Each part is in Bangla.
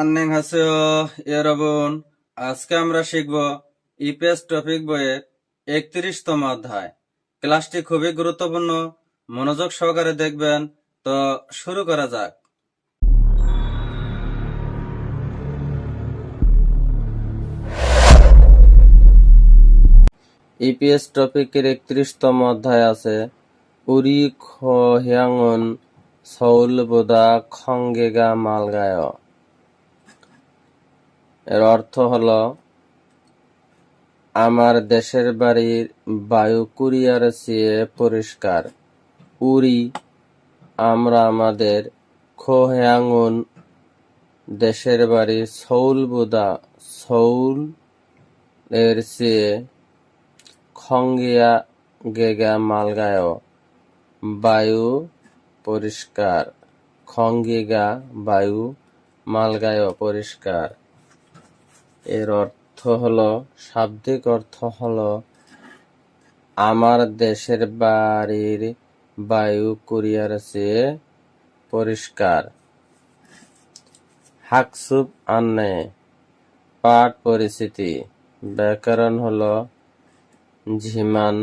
আন্নেং হাসেও ইয়ারাবুন আজকে আমরা শিখব ইপিএস টপিক বইয়ের একত্রিশতম অধ্যায়। ক্লাসটি খুবই গুরুত্বপূর্ণ, মনোযোগ সহকারে দেখবেন। তো শুরু করা যাক। ইপিএস টপিকের একত্রিশতম অধ্যায় আছে, উরি খহিয়াঙন সৌল বোদা খঙ্গেগা মালগায়। এর অর্থ হল, আমার দেশের বাড়ির বায়ু কুরিয়ার চেয়ে পরিষ্কার। উরি, আমরা আমাদের খোহয়াঙ্গুন দেশের বাড়ি সৌল বোদা সৌল এর চেয়ে খঙ্গিয়া গেগা মালগায় বায়ু পরিষ্কার, খঙ্গিগা বায়ু মালগায় পরিষ্কার। এর অর্থ হলো, শাব্দিক অর্থ হলো, আমার দেশের বাড়ির বায়ু কুরিয়ার চেয়ে পরিষ্কার। হাকসুপ আন্নে পাঠ পরিস্থিতি। ব্যাকরণ হলো, ঝিমান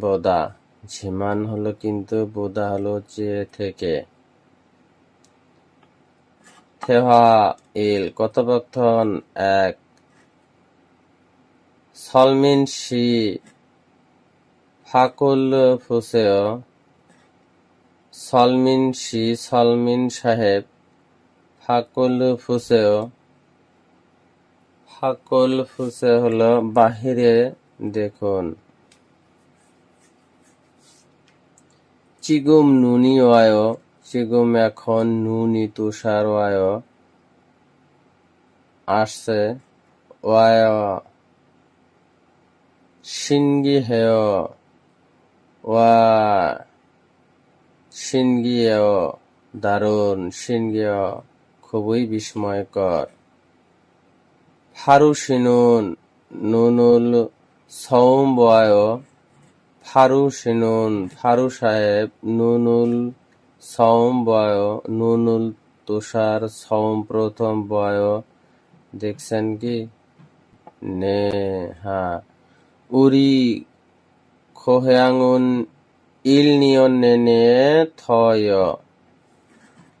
বোদা। ঝিমান হলো কিন্তু বোদা হলো চেয়ে থেকে। থেহা ইল কথোপকথন এক। সলমিন শি, ফাকুল ফুসেও, সলমিন শি, সলমিন সাহেব, ফাকুল ফুসেও। ফাকুল ফুসে হলো বাহিরে, দেখুন। চিগুম নুনি ওয়ায় চিগুম এখন নুনি তুষার ওয়ায় আসছে ওয়ায় শিনগি হেয় ওয়া শিনগিয়েও দারুণ শিনগিয় খুবই বিস্ময়কর। ফারুসিনুন নুনুল সৌম বয় ফারুসিনুন ফারু সাহেব নুনুল সৌম বয় নুনুল তুষার সৌম প্রথম বয় দেখছেন কি? নে হ্যাঁ উরি খোহেয়াঙুন ইল নিয়ন নেনে থয়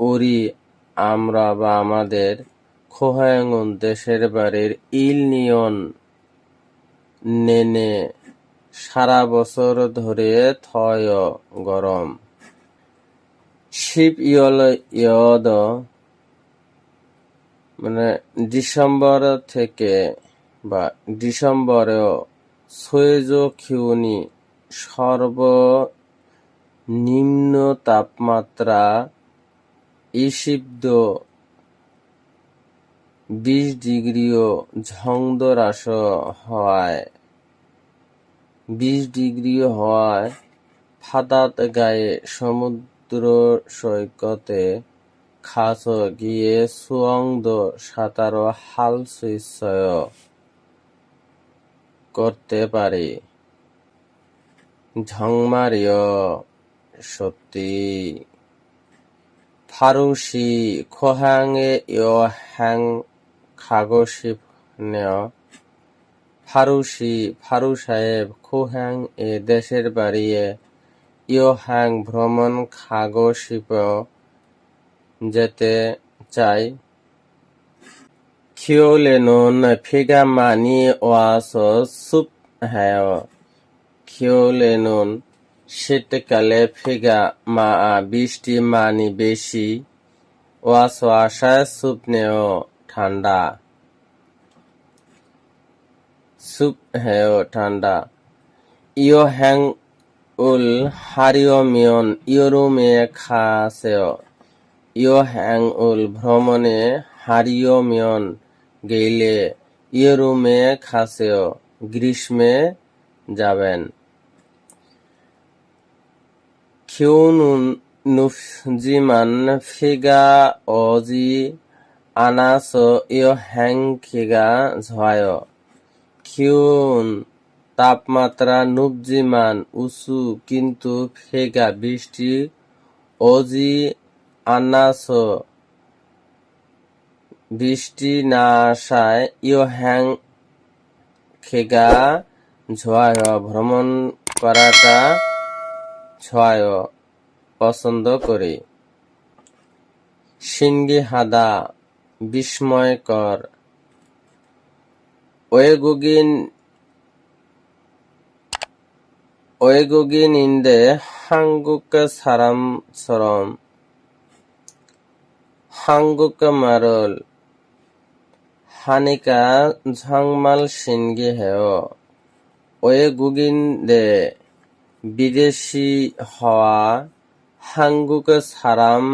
উরি আমরা বা আমাদের খোহায়াঙুন দেশের বাড়ির ইল নিয়ন নেনে সারা বছর ধরে থয় গরম শিব ইয়ল ইয়দ মানে ডিসেম্বর থেকে বা ডিসেম্বরেও সৈজ খিউনি সর্বনিম্ন তাপমাত্রা ইসিব্দ বিশ ডিগ্রিও ঝংদরাস হওয়ায়, বিশ ডিগ্রিও হওয়ায় ফাদাত গায়ে সমুদ্র সৈকতে খাস গিয়ে সুয়ংদ সাঁতার হাল সুইসয়। করতে পারে। ঝংমারিয় সত্যি। ফারুসি খোহাঙে ইয় হ্যাং খাগসি ফারুসি, ফারু সাহেব খোহ্যাং এ দেশের বাড়িয়ে ইয় হ্যাং ভ্রমণ খাগসিপ যেতে চাই। খিওলেনুন ফিগা মানি ওয়াস সুপ হ্যায় খিওলেনুন শীতকালে ফিগা মা বৃষ্টি মানি বেশি ওয়াস আশায় সুপ নেও ঠান্ডা সুপ হেও ঠান্ডা ইয় হ্যাং উল হারিয় মিয়ন ইয়রুমে খাসেও ইয় হ্যাং উল ভ্রমণে হারিয় মিয়ন গেইলে ইয়রুমে খাসেও গ্রীষ্মে যাবেন। খিউনুন নুফজিমান ফিগা অজি আনাস ইয় হ্যাং খিগা ঝয় খিউন তাপমাত্রা নুবজিমান উঁচু, কিন্তু ফেগা বৃষ্টি অজি আনাস বৃষ্টি না আসায় ইয়হ্যাংখেগা ঝোয়ায়, ভ্রমণ করাটা ছোয়ায় পছন্দ করি। সিঙ্গি হাদা বিস্ময়কর। ওয়েগুগিন ওয়েগুগিন ইন্দে হাঙ্গুক সারাম সরম। হাঙ্গুক মারল। হানিকা ঝংমাল সিনগে হেও ওয়ে গুগিন দে বিদেশি হওয়া হাঙ্গুক সারাম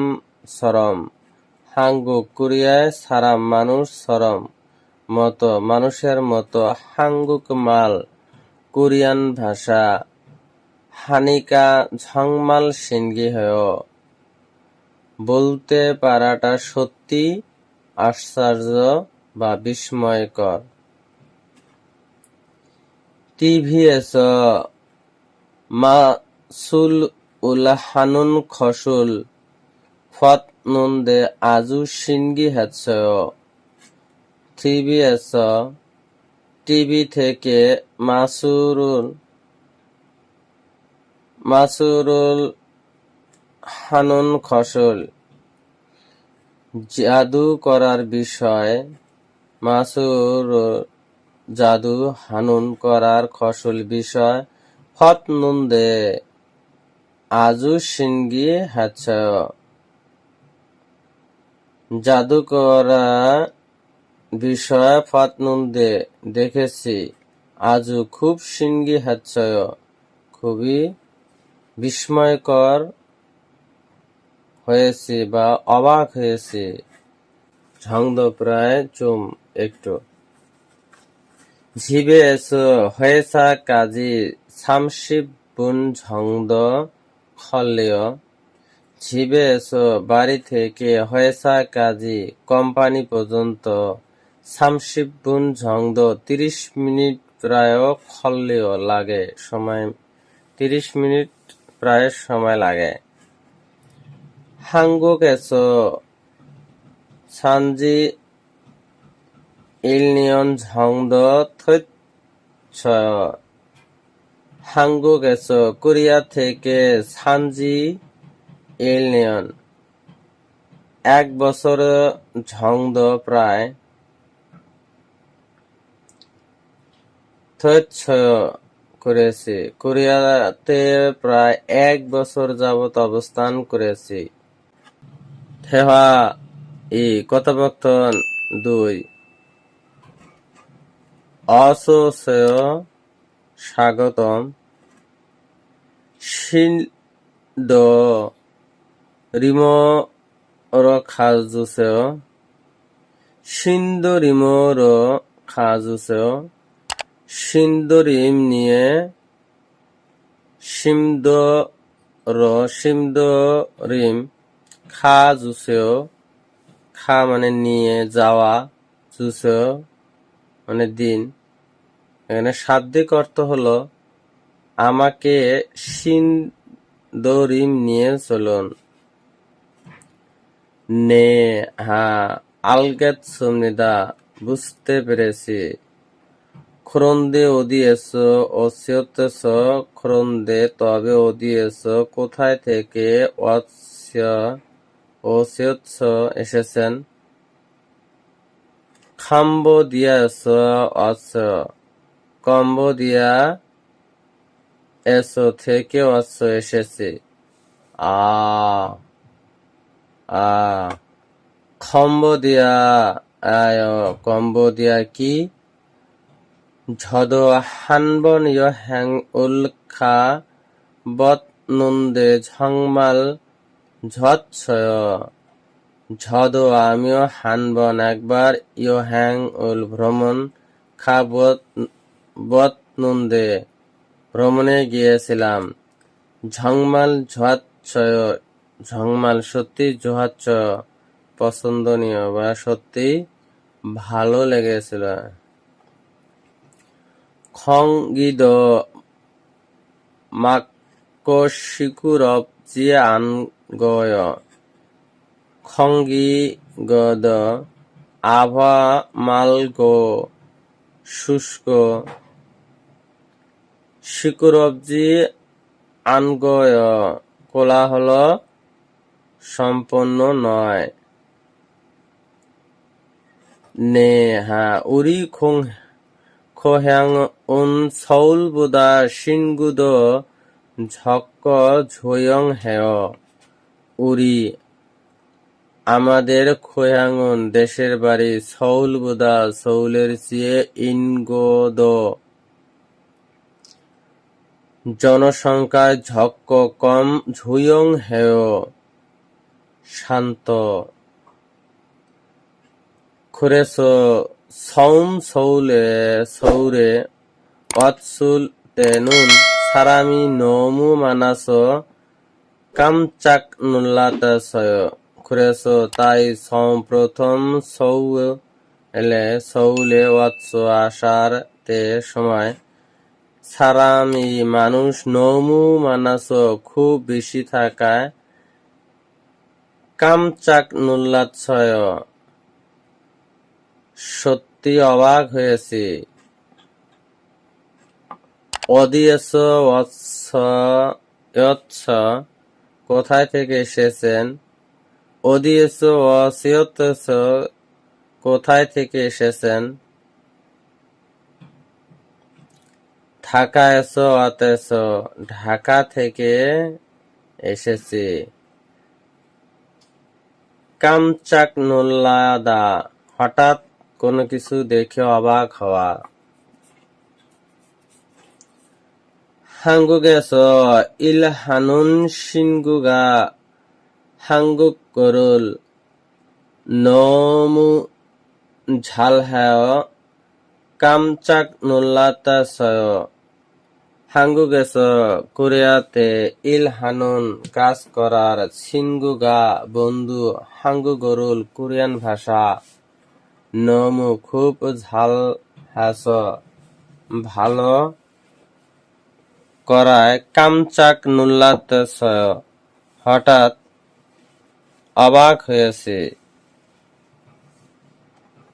সরম। হাঙ্গুক কোরিয়ায় সারাম মানুষ সরম। মতো মানুষের মতো হাঙ্গুক মাল কোরিয়ান ভাষা হানিকা ঝংমাল সিনগি হয়েও বলতে পারাটা সত্যি, আশ্চর্য বা বিস্ময়কর। টিভিএস মাসুল উল হানুন খসুল ফত নন্দে আজু সিনগি হেৎসয় টিভিএস টিভি থেকে মাসুরুল মাসুরুল হানুন খসল। জাদু করার বিষয় মাসুর জাদু হানুন করার খসল বিষয়। ফত নুন্দে, আজু সিনগি হাচ্ছ। জাদু করা বিষয় ফত নুন্দে দেখেছি, আজু খুব সিনগি হাচ্ছয় খুবই বিস্ময়কর হয়েছে বা অবাক হয়েছে। ঝংদ প্রায় চুম একটু। জিবে হয়েছা কাজী বুন ঝংদ জিবে বাড়ি থেকে কোম্পানি পর্যন্ত। বুন ঝংদ তিরিশ মিনিট প্রায় খলেয় লাগে সময়, তিরিশ মিনিট প্রায় সময় লাগে। হাঙ্গু কেসো ইলনিয়ন-ঝংদ-থৈত-ছ-হাঙ্গুগেছ কোরিয়া থেকে সানজি ইলনিয়ন এক বছর ঝংদ প্রায় থৈতছয় করেছি কোরিয়াতে প্রায় এক বছর যাবৎ অবস্থান করেছি থেহা ই কথোপকথন দুই অসোসেয় স্বাগতম। শিন্দ রিম রখাজুসেয় সিন্দরিম র খাজুসেয় সিন্দরিম নিয়ে সিমদ র সিমদ রিম খা জুসেও খা মানে নিয়ে যাওয়া জুসেও মানে দিন। এখানে শাব্দিক অর্থ হলো, আমাকে সিন্দরিম নিয়ে চলুন। নে, হা আলগেত সুমনিদা বুঝতে পেরেছি। খরন্দে ওদিয়েছ অস্যতেছ খরন্দে তবে ওদিয়েছ, কোথায় থেকে অস্যৎস এসেছেন? খাম্ব দিয়েছ, অস্য। কম্বোডিয়া এসো থেকে অস্ত্র এসেছে। আ আ কম্বোডিয়া কম্বোডিয়া কি? ঝদ হানবন ইয় হ্যাং উল্খা বত নন্দে ঝংমাল ঝৎসয় ঝদ আমিও হানবন, একবার ইয় হ্যাং উল ভ্রমণ খাবত বতনুন্দে ভ্রমণে গিয়েছিলাম। ঝংমাল ঝোয়াচ্ছয় ঝংমাল সত্যি জোহাচ্ছয় পছন্দনীয় বা সত্যি ভালো লেগেছিল। খংগিদ মাকশিকুরব জিয়ে আনগয়। খঙ্গি গদ আভা মালগো শুষ্ক শিকুরবজি আনগয় কোলাহল সম্পন্ন নয়। নে হা উরি খোং খোহ্যাং উন সৌল বুদা সিনগুদ ঝক্ক ঝোয়ং হেয়। উরি, আমাদের খোয়াঙ্গন দেশের বাড়ি সৌল বুদা সৌলের চেয়ে ইনগোদ। জনসংখ্যায় ঝক্ক কম, ঝুয়ং হেয়, শান্ত। খুরেস, সৌম সৌলে, সৌরে, অৎসুল তেনুন সারামি নমু মানাস, কামচাক নুল্লাতাসয় খুরেস, তাই সম প্রথম সৌ এলে সৌলে ওয়াৎস আসার তে সময়। সারামি মানুষ নমু মানাস খুব বেশি থাকায় কামচাক নুল্লাৎসয়। সত্যি অবাক হয়েছি। অদিয়েস অৎস কোথায় থেকে এসেছেন? অদিয়েস অসিয়তস কোথায় থেকে এসেছেন? ঢাকা এসো অতেস ঢাকা থেকে এসেছি। কামচাক নোল্লাদা হঠাৎ কোনো কিছু দেখে অবাক হওয়া। হাঙ্গুগেস ইল হানুন সিনগুগা হাঙ্গুক করুল, নমু ঝাল হ্যায় কামচাক নোল্লাতা সয়। হাঙ্গুগেস কোরিয়াতে ইলহানুন কাজ করার সিঙ্গুগা বন্ধু হাঙ্গুগরুল কোরিয়ান ভাষা। নমু, খুব ঝাল হাস ভালো করায় কামচাক নুল্লাত হঠাৎ অবাক হয়েছে।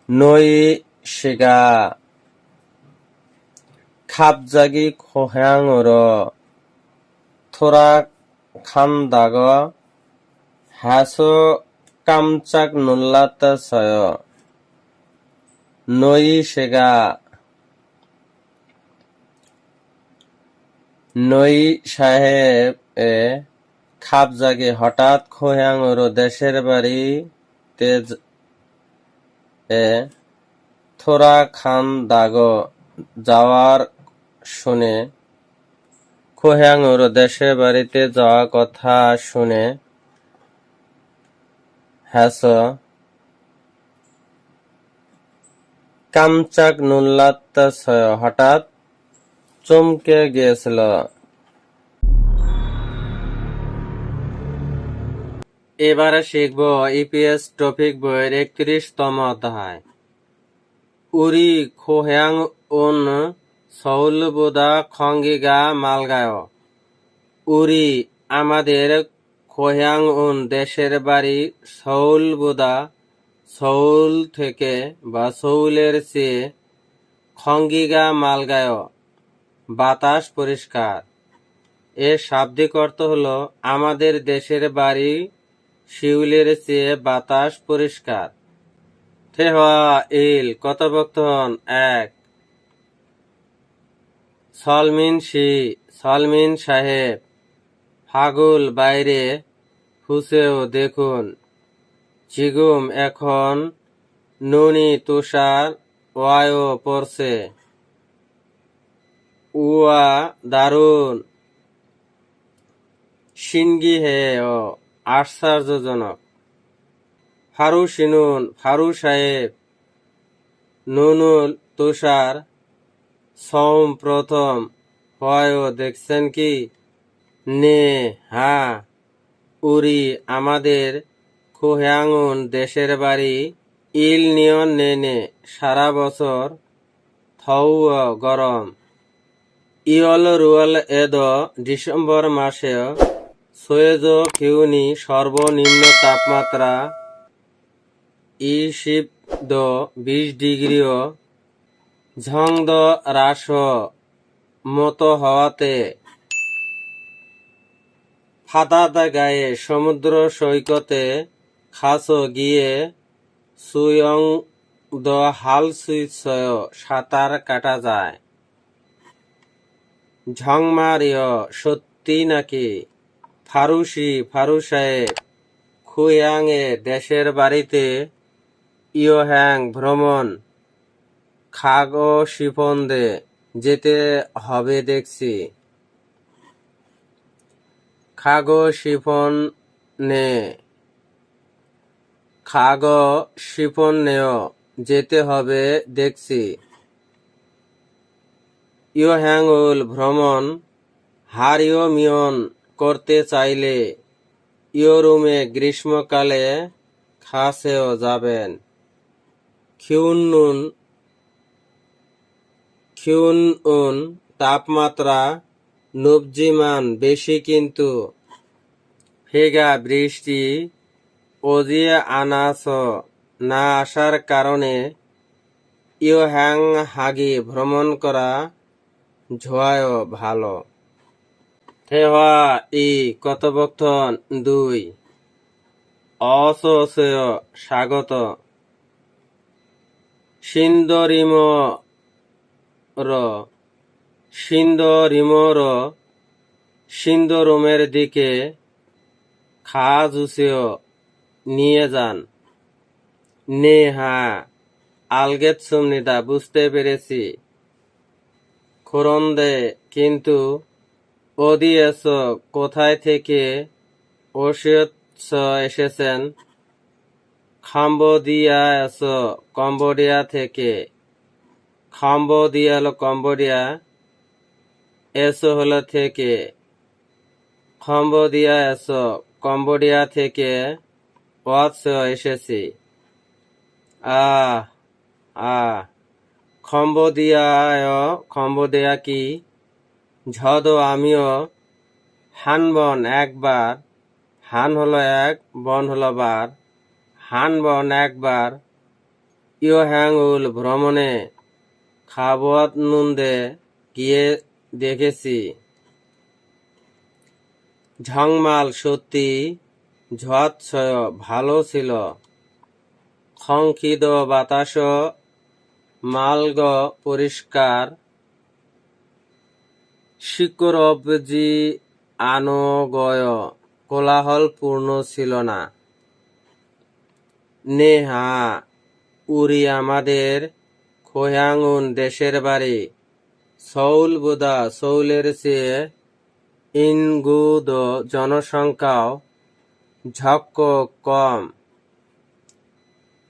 নই শেগা খাপজাগি খোহ্যাঙর থোরা খান্দাগ হ্যাস কামচাক নুল্লাতসয় নই শিগা নই সাহেব এ খাপ জাগে হঠাৎ খোয়াঙর দেশের বাড়ি তেজ এ থোরা খান দাগ যাওয়ার শুনে। খোয়াঙর দেশের বাড়িতে যাওয়া কথা শুনে হ্যাস। কামচাক হঠাৎ চমকে গিয়েছিল। এবারে শিখব ইপিএস টপিক বইয়ের একত্রিশতম অধ্যায়। উরি খোহ্যাং উন সৌলবোদা খঙ্গিগা মালগায় উরি আমাদের খোহ্যাং উন দেশের বাড়ি সৌলবোদা, সৌল থেকে বা সৌলের চেয়ে খঙ্গিগা মালগায় বাতাস পরিষ্কার। এর শাব্দিক অর্থ হলো আমাদের দেশের বাড়ি শিউলের চেয়ে বাতাস পরিষ্কার। থেহা ইল, কথোপকথন এক। সলমিন সি সলমিন সাহেব, ফাগুল বাইরে হুসেও দেখুন। জিগুম এখন নুনি তুষার ওয়ায়ও পড়ছে। উয়া দারুণ। সিনগি হে ও আশ্চর্যজনক। ফারু শিনুন ফারু সাহেব, নুনুল তুষার সোম প্রথম হয় দেখছেন কি? নে, হা। উরি আমাদের খুহ্যাঙুন দেশের বাড়ি। ইল নিয়ন নে নে। সারা বছর থৌ গরম। ইয়ল রুয়াল এদ ডিসেম্বর মাসে সোয়েজ কিউনি সর্বনিম্ন তাপমাত্রা ই শিব দ বিশ ডিগ্রিও ঝংদ হ্রাস মতো হওয়াতে ফাদাদা গায়ে সমুদ্র সৈকতে খাস গিয়ে সুয়ং দ হাল সুইৎসয় সাঁতার কাটা যায়। ঝংমারিয় সত্যি নাকি? ফারুসি ফারুসায়ে খুয়াংয়ে দেশের বাড়িতে ইয়োহ্যাং ভ্রমণ খাগ শিফন্দে যেতে হবে দেখছি। খাগ শিফন খাগ শিফন নেও যেতে হবে দেখছি। ইয়োহ্যাংউল ভ্রমণ হারিও মিয়ন করতে চাইলে ইয়োরুমে গ্রীষ্মকালে খাসেও যাবেন। খিউনুন খিউনউন তাপমাত্রা নবজিমান বেশি কিন্তু ফেগা বৃষ্টি ওজিয়ে আনাস না আসার কারণে ইয়োহ্যাং হাগি ভ্রমণ করা ঝোয়ায় ভালো। থেওয়া ই কথোপকথন দুই। অসয় স্বাগত। সিন্দরিম র। সিন্দরিমর সিন্দরোমের দিকে খাজুসেও নিয়ে যান। নে হ্যাঁ আলগেত সুমনিদা বুঝতে পেরেছি। খোরন্দে, কিন্তু ওদিয়েস কোথায় থেকে ওসিয়ৎস এসেছেন? খাম্বোদিয়াস, কম্বোডিয়া থেকে। খাম্বোদিয়া হলো কম্বোডিয়া এসো হলো থেকে খাম্বোদিয়া এসো কম্বোডিয়া থেকে ওয়াৎস এসেছি। আহ আহ খম্বোদিয়ায় খম্বোদিয়া কি? ঝদ আমিও, হান বন একবার, হান হলো এক, বন হলো বার, হান বন একবার, ইয় হ্যাংউল ভ্রমণে খাবত নন্দে, গিয়ে দেখেছি। ঝংমাল সত্যি ঝৎসয় ভালো ছিল। খংখিদ বাতাস, মালগ পরিষ্কার। শিকরবজি আনগয় কোলাহল পূর্ণ ছিল না। নেহা, উরি আমাদের খোয়াঙ্গুন দেশের বাড়ি। সৌল বুদা সৌলের চেয়ে ইনগুদ জনসংখ্যাও ঝক্ক কম।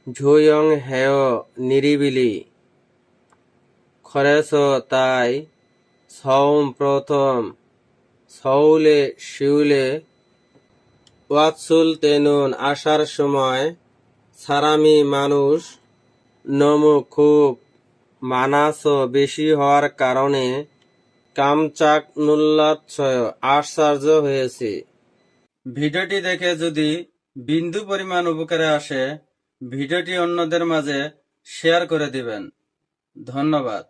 ঝুয়ং হেয় নিরিবিলি। খরেস তাই সৌম প্রথম। সৌলে শিউলে ওয়াৎসুল তেনুন আসার সময় সারামি মানুষ নমু খুব মানাস বেশি হওয়ার কারণে কামচাক নুল্লাচ্ছয় আশ্চর্য হয়েছে। ভিডিওটি দেখে যদি বিন্দু পরিমাণ উপকারে আসে, ভিডিওটি অন্যদের মাঝে শেয়ার করে দিবেন। ধন্যবাদ।